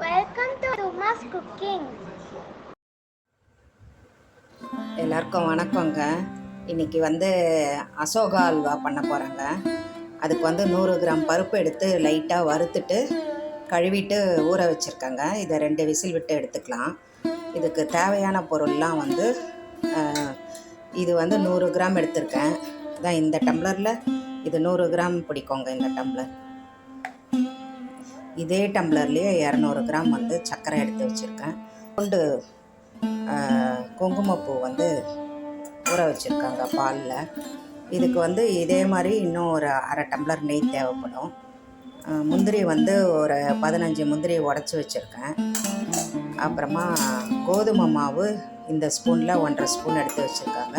Welcome to Uma's cooking எல்லாருக்கும் வணக்கங்க. இன்னைக்கு வந்து அசோகா அல்வா பண்ண போகிறேங்க அதுக்கு வந்து நூறு கிராம் பருப்பு எடுத்து லைட்டாக வறுத்துட்டு கழுவிட்டு ஊற வச்சுருக்கேங்க. இதை ரெண்டு விசில் விட்டு எடுத்துக்கலாம். இதுக்கு தேவையான பொருள்லாம் வந்து இது வந்து நூறு கிராம் எடுத்திருக்கேன். அதான் இந்த டம்ளரில். இது நூறு கிராம் பிடிக்குங்க இந்த டம்ளர். இதே டம்ளர்லேயே இரநூறு கிராம் வந்து சர்க்கரை எடுத்து வச்சுருக்கேன். கொண்டு குங்குமப்பூ வந்து ஊற வச்சுருக்காங்க பாலில். இதுக்கு வந்து இதே மாதிரி இன்னும் ஒரு அரை டம்ளர் நெய் தேவைப்படும். முந்திரி வந்து ஒரு பதினஞ்சு முந்திரி உடச்சி வச்சுருக்கேன். அப்புறமா கோதுமை மாவு இந்த ஸ்பூனில் ஒன்றரை ஸ்பூன் எடுத்து வச்சுருக்காங்க.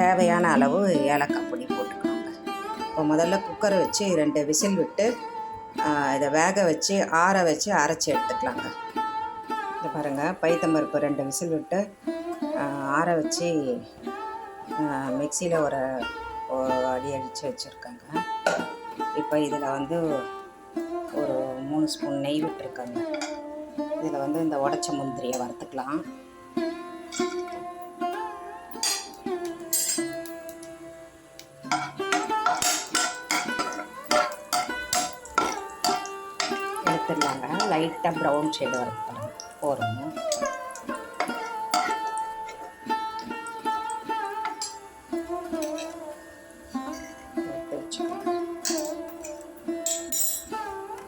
தேவையான அளவு ஏலக்காய் பொடி போட்டுக்கோங்க. இப்போ முதல்ல குக்கரை வச்சு ரெண்டு விசில் விட்டு இதை வேக வச்சு ஆற வச்சு அரைச்சி எடுத்துக்கலாங்க. இது பாருங்கள் பைத்தம்பருப்பு ரெண்டு விசில் விட்டு ஆற வச்சு மிக்சியில் ஒரு ஒரு அடி அடித்து வச்சுருக்காங்க. இப்போ இதில் வந்து ஒரு மூணு ஸ்பூன் நெய் விட்டுருக்காங்க. இதில் வந்து இந்த உடச்ச முந்திரியை வறுத்துக்கலாம். வறுத்துடலாங்க லைட்டாக ப்ரௌன் ஷேடு வறுத்து போகிறோம்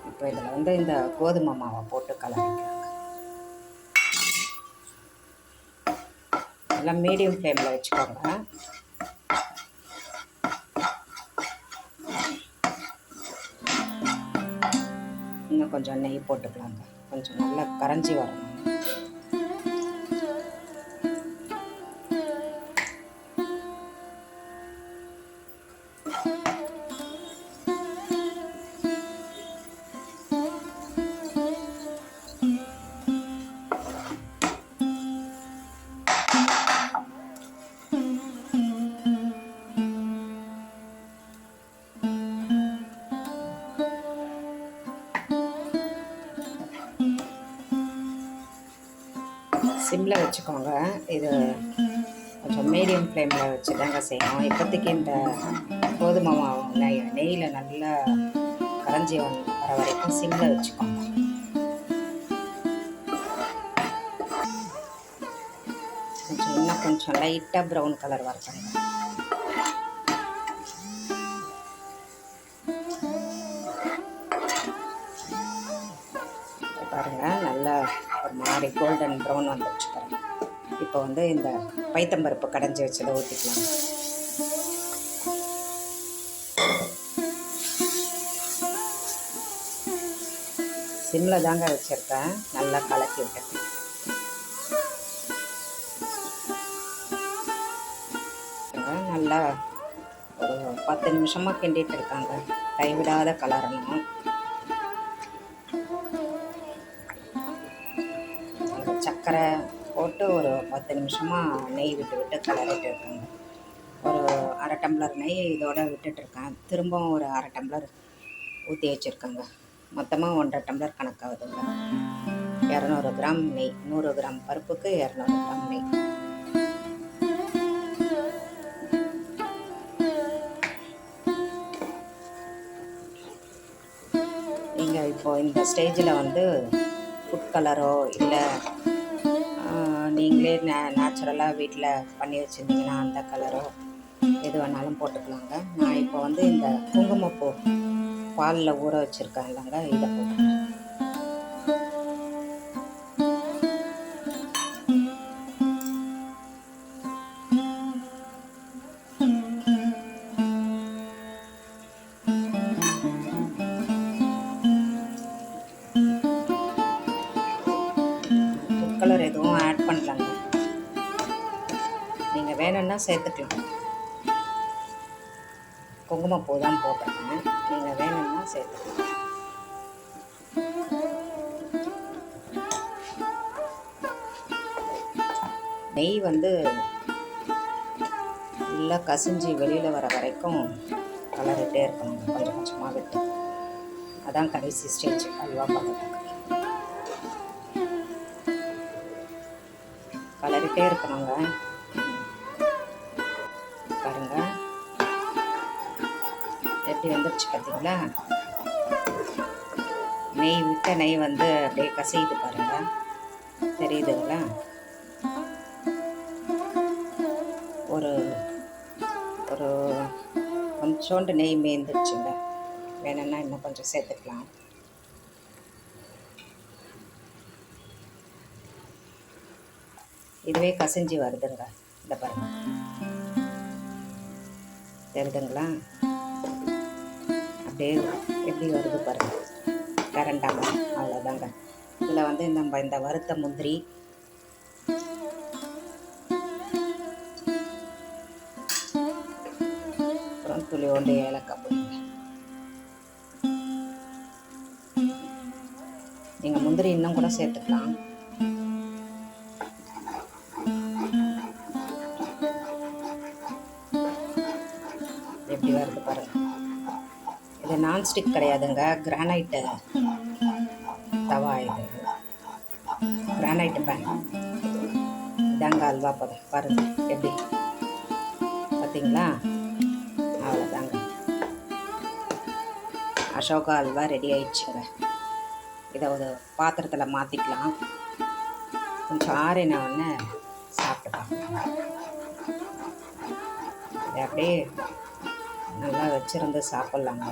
இப்போ இதில் வந்து இந்த கோதுமை மாவை போட்டு கலரிக்கலாங்க எல்லாம் மீடியம் ஃப்ளேமில் வச்சுக்கோங்க. கொஞ்சம் நெய் போட்டுக்கலாங்க. கொஞ்சம் நல்லா கரைஞ்சி வரணும். சிம்மில் வச்சுக்கோங்க. இது கொஞ்சம் மீடியம் ஃப்ளேமில் வச்சு தாங்க செய்யணும். இப்போதைக்கு இந்த கோதுமை மாவு நெய்யில் நல்லா கரைஞ்சி வந்து வர வரைக்கும் சிம்மில் வச்சுக்கோங்க. கொஞ்சம் இன்னும் கொஞ்சம் லைட்டாக ப்ரௌன் கலர் வரட்டுங்க அப்படி கோல்டன் ப்ரௌன் வந்துருச்சு பாருங்க. இப்போ வந்து இந்த பைத்தம்பருப்பு கடைஞ்சி வச்சதை ஊற்றிக்கலாம் சிம்மில் தாங்க வச்சுருக்கேன். நல்லா கலக்கி விட்டுருக்கேன் நல்லா ஒரு பத்து நிமிஷமாக கிண்டிகிட்டு இருக்காங்க. கைவிடாத கலரணும் சர்க்கரை போட்டு ஒரு பத்து நிமிஷமாக நெய் விட்டு விட்டு கலரிட்டு இருக்காங்க. ஒரு அரை டம்ளர் நெய் இதோட விட்டுட்ருக்கேன் திரும்பவும் ஒரு அரை டம்ளர் ஊற்றி வச்சுருக்காங்க. மொத்தமாக ஒன்றரை டம்ளர் கணக்காகுதுங்க. இரநூறு கிராம் நெய் நூறு கிராம் பருப்புக்கு இரநூறு கிராம் நெய். நீங்கள் இப்போது இந்த ஸ்டேஜில் வந்து ஃபுட் கலரோ இல்லை நீங்களே நே நேச்சுரலாக வீட்டில் பண்ணி வச்சுருந்தீங்கன்னா அந்த கலரோ எது வேணாலும் போட்டுக்கலாங்க. நான் இப்போ வந்து இந்த குங்குமப்பூ பாலில் ஊற வச்சுருக்கேன் இல்லைங்க இதை போட்டு நீங்கள் வேணும்னா சேர்த்துக்கலாம். குங்குமப்பூ தான் போட்டிருக்கேன். நீங்கள் வேணும்னா சேர்த்துக்கலாம். நெய் வந்து நல்லா கசிஞ்சு வெளியில் வர வரைக்கும் கலரிட்டே இருக்கணும். கொஞ்சம் கொஞ்சமாக விட்டு. அதான் கடைசி ஸ்டேஜ் அல்வா பதத்துக்கு. கலரிட்டே இருக்கணுங்க. பாருங்க. எப்படி வந்துருச்சு பார்த்தீங்களா? நெய் விட்ட நெய் வந்து அப்படியே கசையுது பாருங்க. தெரியுதுங்களா? ஒரு ஒரு கொஞ்சோண்டு நெய் மேய்ந்துருச்சுங்க வேணும்னா இன்னும் கொஞ்சம் சேர்த்துக்கலாம். இதுவே கசிஞ்சு வருதுங்க. இந்த பாருங்க. தெரியுதுங்களா? அப்படியே எப்படி வருது பாருங்க. கரண்டாங்க அவ்வளோதாங்க இதில் வந்து நம்ம இந்த வறுத்த முந்திரி அப்புறம் ஒன்று ஏலக்காய் போடுங்க நீங்கள் முந்திரி இன்னும் கூட சேர்த்துக்கலாம். நான்ஸ்டிக் கிடையாதுங்க. கிரானைட்டு தவா இது. கிரானைட் பேன் இதாங்க அல்வா பதம். பாருங்க எப்படி? பார்த்தீங்களா அவ்வளோதாங்க அசோகா அல்வா ரெடி ஆயிடுச்சுங்க. இதை ஒரு பாத்திரத்தில் மாற்றிக்கலாம் கொஞ்சம் ஆறின உடனே சாப்பிட்டுக்கலாம். இதை அப்படியே நல்லா வச்சுருந்து சாப்பிட்லாங்க.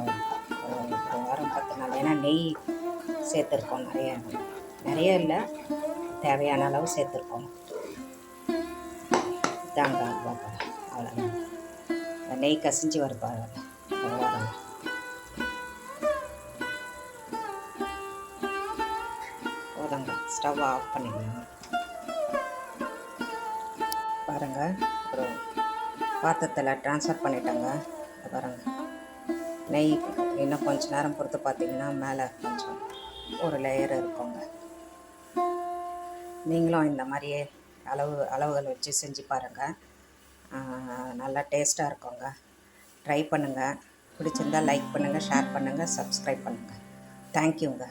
ஒரு வாரம் பத்து நாள். ஏன்னா நெய் சேர்த்துருக்கோம் நிறைய. நிறைய இல்லை. தேவையான அளவு சேர்த்துருக்கோம். தாங்க அல்வா அவ்வளோதான் நெய் கசிஞ்சு வருது பாருங்க. போதாங்க. ஸ்டவ் ஆஃப் பண்ணிடலாம். பாருங்கள் ஒரு பாத்திரத்தில் ட்ரான்ஸ்ஃபர் பண்ணிட்டேங்க. பாருங்கள் நெய் இன்னும் கொஞ்ச நேரம் பொறுத்து பார்த்தீங்கன்னா மேலே கொஞ்சம் ஒரு லேயர் இருக்குங்க. நீங்களும் இந்த மாதிரியே அளவு அளவுகள் வச்சு செஞ்சு பாருங்கள் நல்லா டேஸ்ட்டாக இருக்குங்க. ட்ரை பண்ணுங்கள் பிடிச்சிருந்தா லைக் பண்ணுங்கள் ஷேர் பண்ணுங்கள் சப்ஸ்கிரைப் பண்ணுங்கள் தேங்க்யூங்க